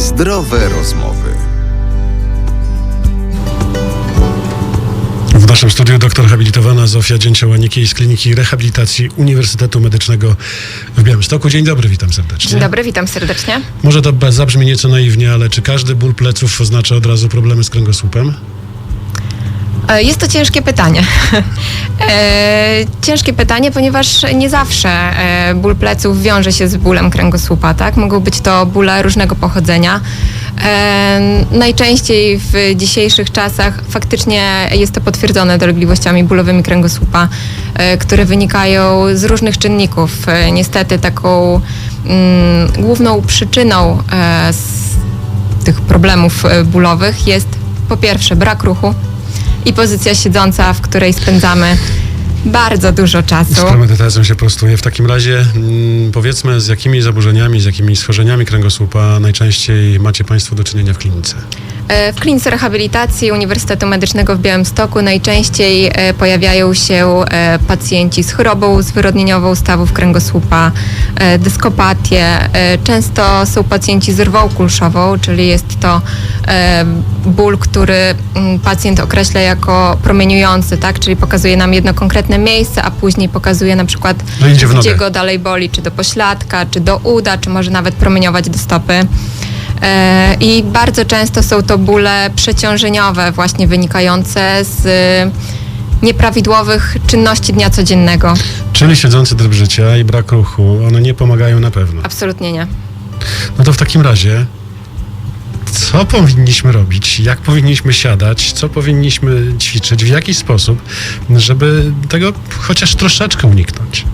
Zdrowe rozmowy. W naszym studiu doktor habilitowana Zofia Dzięciołanikiej z Kliniki Rehabilitacji Uniwersytetu Medycznego w Białymstoku. Dzień dobry, witam serdecznie. Dzień dobry, witam serdecznie. Może to bez- zabrzmi nieco naiwnie, ale czy każdy ból pleców oznacza od razu problemy z kręgosłupem? E, Jest to ciężkie pytanie. E, ciężkie pytanie, ponieważ nie zawsze e, ból pleców wiąże się z bólem kręgosłupa, tak? Mogą być to bóle różnego pochodzenia. Najczęściej w dzisiejszych czasach faktycznie jest to potwierdzone dolegliwościami bólowymi kręgosłupa, które wynikają z różnych czynników. Niestety taką mm, główną przyczyną tych problemów bólowych jest po pierwsze brak ruchu i pozycja siedząca, w której spędzamy bardzo dużo Z czasu. premedytacją się prostuje. W takim razie mm, powiedzmy, z jakimi zaburzeniami, z jakimi schorzeniami kręgosłupa najczęściej macie Państwo do czynienia w klinice? E, W klinice rehabilitacji Uniwersytetu Medycznego w Białymstoku najczęściej e, pojawiają się e, pacjenci z chorobą zwyrodnieniową stawów kręgosłupa, e, dyskopatię. E, Często są pacjenci z rwą kulszową, czyli jest to ból, który mm, pacjent określa jako promieniujący, tak? czyli pokazuje nam jedno konkretne miejsce, a później pokazuje na przykład, w gdzie go dalej boli, czy do pośladka, czy do uda, czy może nawet promieniować do stopy. E, I bardzo często są to bóle przeciążeniowe, właśnie wynikające z e, nieprawidłowych czynności dnia codziennego. Czyli siedzący tryb życia i brak ruchu, one nie pomagają na pewno. Absolutnie nie. No to w takim razie, co powinniśmy robić? Jak powinniśmy siadać? Co powinniśmy ćwiczyć? W jaki sposób, żeby tego chociaż troszeczkę uniknąć?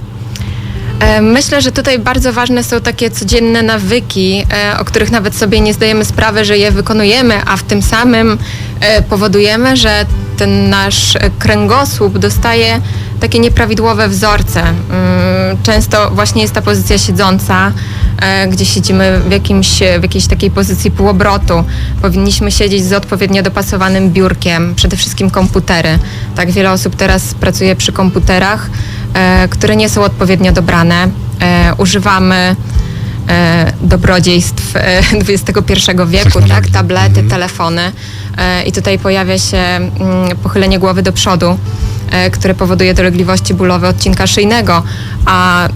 E, Myślę, że tutaj bardzo ważne są takie codzienne nawyki, e, o których nawet sobie nie zdajemy sprawy, że je wykonujemy, a w tym samym e, powodujemy, że ten nasz kręgosłup dostaje takie nieprawidłowe wzorce. Mm, Często właśnie jest ta pozycja siedząca, gdzie siedzimy w, jakimś, w jakiejś takiej pozycji półobrotu. Powinniśmy siedzieć z odpowiednio dopasowanym biurkiem, przede wszystkim komputery. Tak wiele osób teraz pracuje przy komputerach, e, które nie są odpowiednio dobrane. E, używamy e, dobrodziejstw e, XXI wieku, tak? Tablety, Mhm. telefony. E, I tutaj pojawia się mm, pochylenie głowy do przodu, e, które powoduje dolegliwości bólowe odcinka szyjnego, a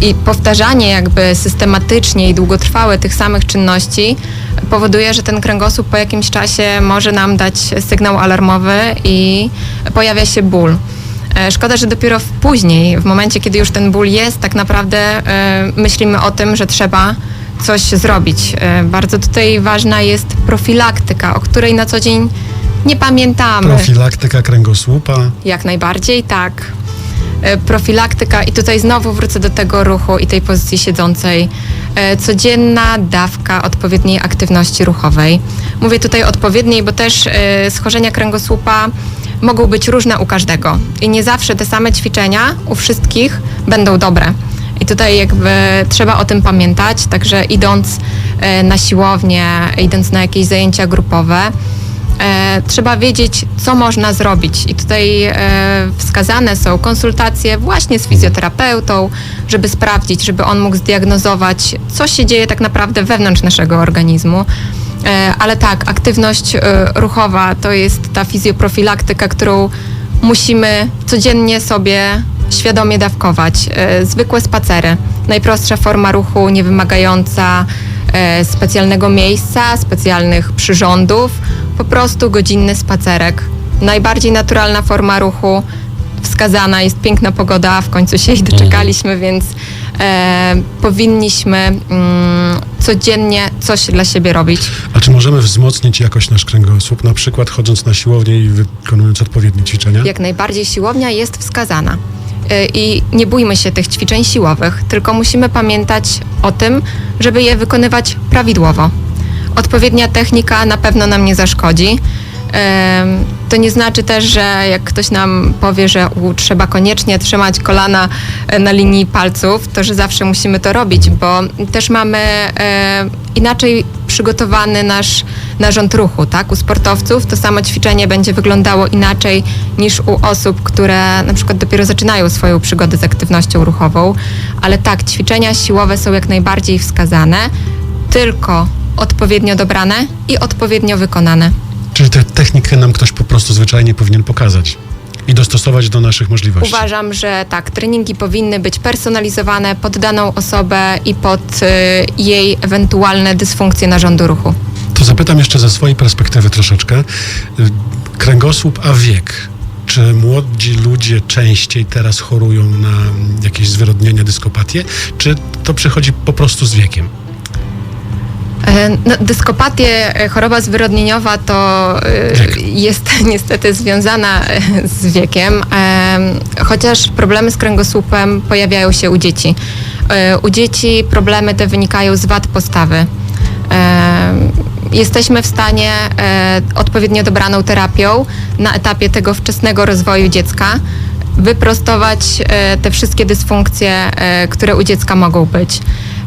i powtarzanie jakby systematycznie i długotrwałe tych samych czynności powoduje, że ten kręgosłup po jakimś czasie może nam dać sygnał alarmowy i pojawia się ból. E, Szkoda, że dopiero w później, w momencie, kiedy już ten ból jest, tak naprawdę e, myślimy o tym, że trzeba coś zrobić. E, Bardzo tutaj ważna jest profilaktyka, o której na co dzień nie pamiętamy. Profilaktyka kręgosłupa. Jak najbardziej, tak. E, Profilaktyka i tutaj znowu wrócę do tego ruchu i tej pozycji siedzącej. E, Codzienna dawka odpowiedniej aktywności ruchowej. Mówię tutaj odpowiedniej, bo też e, schorzenia kręgosłupa mogą być różne u każdego i nie zawsze te same ćwiczenia u wszystkich będą dobre. I tutaj jakby trzeba o tym pamiętać, także idąc na siłownię, idąc na jakieś zajęcia grupowe, e, trzeba wiedzieć, co można zrobić. I tutaj e, wskazane są konsultacje właśnie z fizjoterapeutą, żeby sprawdzić, żeby on mógł zdiagnozować, co się dzieje tak naprawdę wewnątrz naszego organizmu. E, ale tak, aktywność ruchowa to jest ta fizjoprofilaktyka, którą musimy codziennie sobie świadomie dawkować. Zwykłe spacery, najprostsza forma ruchu, nie wymagająca e, specjalnego miejsca, specjalnych przyrządów, po prostu godzinny spacerek. Najbardziej naturalna forma ruchu, wskazana jest piękna pogoda, w końcu się jej doczekaliśmy, więc e, powinniśmy mm, codziennie coś dla siebie robić. A czy możemy wzmocnić jakoś nasz kręgosłup, na przykład chodząc na siłownię i wykonując odpowiednie ćwiczenia? Jak najbardziej siłownia jest wskazana. Y, I nie bójmy się tych ćwiczeń siłowych, tylko musimy pamiętać o tym, żeby je wykonywać prawidłowo. Odpowiednia technika na pewno nam nie zaszkodzi. To nie znaczy też, że jak ktoś nam powie, że u, trzeba koniecznie trzymać kolana e, na linii palców, to że zawsze musimy to robić, bo też mamy e, inaczej przygotowany nasz narząd ruchu, tak? U sportowców to samo ćwiczenie będzie wyglądało inaczej niż u osób, które na przykład dopiero zaczynają swoją przygodę z aktywnością ruchową, ale tak, ćwiczenia siłowe są jak najbardziej wskazane, tylko odpowiednio dobrane i odpowiednio wykonane. Czyli tę technikę nam ktoś po prostu zwyczajnie powinien pokazać i dostosować do naszych możliwości. Uważam, że tak, treningi powinny być personalizowane pod daną osobę i pod y, jej ewentualne dysfunkcje narządu ruchu. To zapytam jeszcze ze swojej perspektywy troszeczkę. Y, Kręgosłup, a wiek. Czy młodzi ludzie częściej teraz chorują na jakieś zwyrodnienia, dyskopatię, czy to przychodzi po prostu z wiekiem? E, No, dyskopatię, e, choroba zwyrodnieniowa to e, jest niestety związana z wiekiem, chociaż problemy z kręgosłupem pojawiają się u dzieci. U dzieci problemy te wynikają z wad postawy. Jesteśmy w stanie odpowiednio dobraną terapią na etapie tego wczesnego rozwoju dziecka wyprostować te wszystkie dysfunkcje, które u dziecka mogą być.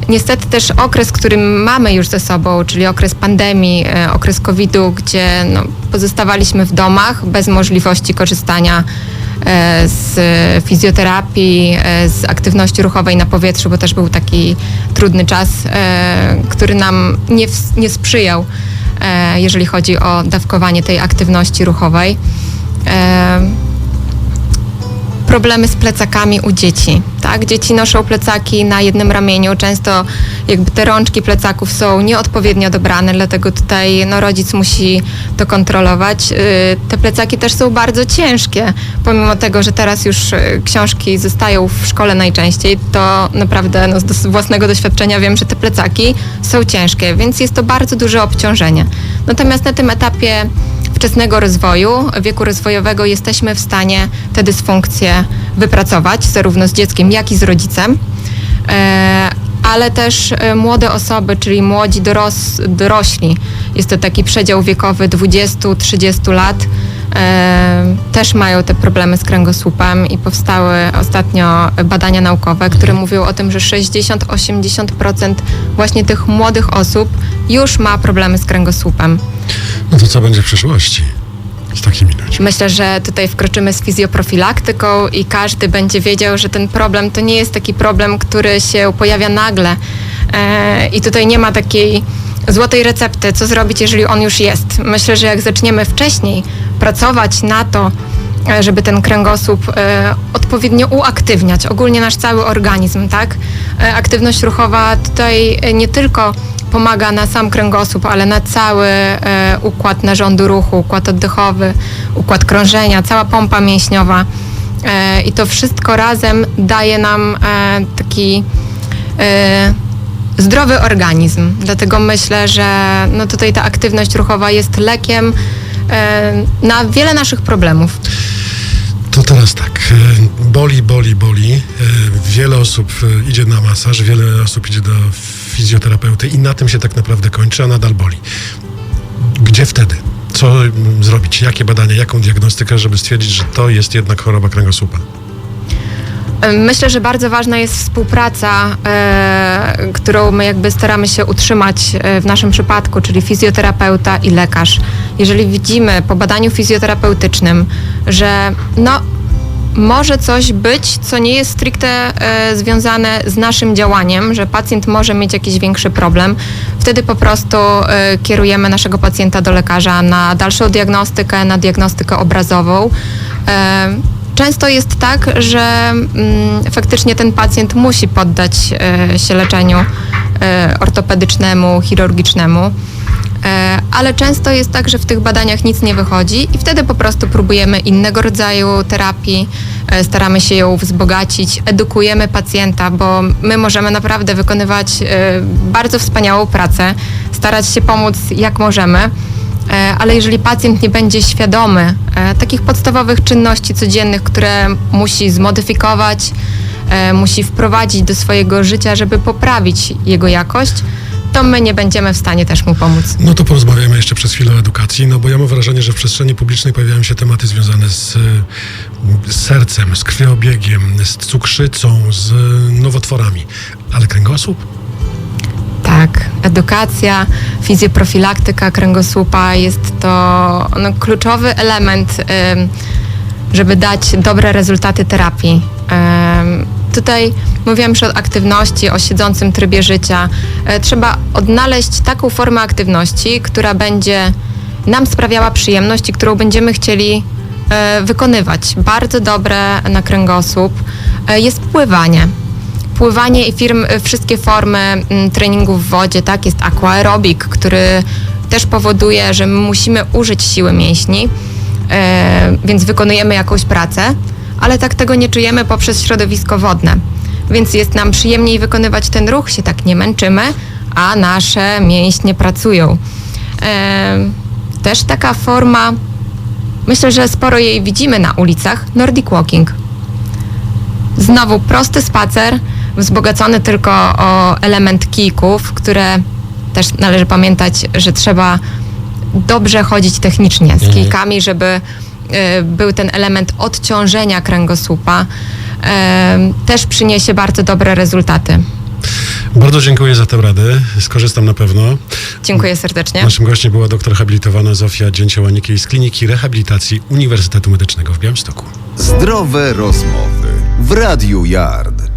Niestety też okres, który mamy już ze sobą, czyli okres pandemii, e, okres COVID-u, gdzie no, pozostawaliśmy w domach bez możliwości korzystania e, z fizjoterapii, e, z aktywności ruchowej na powietrzu, bo też był taki trudny czas, który nam nie, nie sprzyjał, jeżeli chodzi o dawkowanie tej aktywności ruchowej. Problemy z plecakami u dzieci. Tak? Dzieci noszą plecaki na jednym ramieniu. Często jakby te rączki plecaków są nieodpowiednio dobrane, dlatego tutaj no, rodzic musi to kontrolować. Yy, Te plecaki też są bardzo ciężkie. Pomimo tego, że teraz już yy, książki zostają w szkole najczęściej, to naprawdę no, z własnego doświadczenia wiem, że te plecaki są ciężkie, więc jest to bardzo duże obciążenie. Natomiast na tym etapie wczesnego rozwoju, wieku rozwojowego jesteśmy w stanie te dysfunkcje wypracować, zarówno z dzieckiem, jak i z rodzicem. E, ale też e, młode osoby, czyli młodzi doros, dorośli, jest to taki przedział wiekowy 20-30 lat, też mają te problemy z kręgosłupem i powstały ostatnio badania naukowe, które mówią o tym, że 60-80% właśnie tych młodych osób już ma problemy z kręgosłupem. No to co będzie w przyszłości z takimi ludźmi? Myślę, że tutaj wkroczymy z fizjoprofilaktyką i każdy będzie wiedział, że ten problem to nie jest taki problem, który się pojawia nagle. E, I tutaj nie ma takiej złotej recepty, co zrobić, jeżeli on już jest. Myślę, że jak zaczniemy wcześniej pracować na to, e, żeby ten kręgosłup e, odpowiednio uaktywniać, ogólnie nasz cały organizm, tak? E, aktywność ruchowa tutaj nie tylko pomaga na sam kręgosłup, ale na cały układ narządu ruchu, układ oddechowy, układ krążenia, cała pompa mięśniowa. I to wszystko razem daje nam taki zdrowy organizm. Dlatego myślę, że no tutaj ta aktywność ruchowa jest lekiem na wiele naszych problemów. To teraz tak, e, boli, boli, boli. E, Wiele osób e, idzie na masaż, wiele osób idzie do fizjoterapeuty i na tym się tak naprawdę kończy, a nadal boli. Gdzie wtedy? Co mm, zrobić? Jakie badania, jaką diagnostykę, żeby stwierdzić, że to jest jednak choroba kręgosłupa? Myślę, że bardzo ważna jest współpraca, e, którą my jakby staramy się utrzymać e, w naszym przypadku, czyli fizjoterapeuta i lekarz. Jeżeli widzimy po badaniu fizjoterapeutycznym, że no może coś być, co nie jest stricte e, związane z naszym działaniem, że pacjent może mieć jakiś większy problem, wtedy po prostu e, kierujemy naszego pacjenta do lekarza na dalszą diagnostykę, na diagnostykę obrazową. E, Często jest tak, że mm, faktycznie ten pacjent musi poddać e, się leczeniu e, ortopedycznemu, chirurgicznemu. E, ale często jest tak, że w tych badaniach nic nie wychodzi i wtedy po prostu próbujemy innego rodzaju terapii, e, staramy się ją wzbogacić, edukujemy pacjenta, bo my możemy naprawdę wykonywać e, bardzo wspaniałą pracę, starać się pomóc jak możemy. E, Ale jeżeli pacjent nie będzie świadomy e, takich podstawowych czynności codziennych, które musi zmodyfikować, e, musi wprowadzić do swojego życia, żeby poprawić jego jakość, to my nie będziemy w stanie też mu pomóc. No to porozmawiamy jeszcze przez chwilę o edukacji, no bo ja mam wrażenie, że w przestrzeni publicznej pojawiają się tematy związane z, z sercem, z krwiobiegiem, z cukrzycą, z nowotworami. Ale kręgosłup? Tak, edukacja, fizjoprofilaktyka kręgosłupa jest to no, kluczowy element, żeby dać dobre rezultaty terapii. Tutaj mówiłam już o aktywności, o siedzącym trybie życia. E, Trzeba odnaleźć taką formę aktywności, która będzie nam sprawiała przyjemność i którą będziemy chcieli e, wykonywać. Bardzo dobre na kręgosłup e, jest pływanie. Pływanie i firm, e, wszystkie formy mm, treningu w wodzie, tak, jest aquaerobik, który też powoduje, że my musimy użyć siły mięśni, e, więc wykonujemy jakąś pracę, ale tak tego nie czujemy poprzez środowisko wodne. Więc jest nam przyjemniej wykonywać ten ruch, się tak nie męczymy, a nasze mięśnie pracują. E, też taka forma, myślę, że sporo jej widzimy na ulicach, Nordic Walking. Znowu prosty spacer, wzbogacony tylko o element kijków, które też należy pamiętać, że trzeba dobrze chodzić technicznie z kijkami, żeby y, był ten element odciążenia kręgosłupa. Em, też przyniesie bardzo dobre rezultaty. Bardzo dziękuję za tę radę. Skorzystam na pewno. Dziękuję serdecznie. Naszym gościem była doktor habilitowana Zofia Dzięciołanikiej z Kliniki Rehabilitacji Uniwersytetu Medycznego w Białymstoku. Zdrowe rozmowy w Radiu Yard.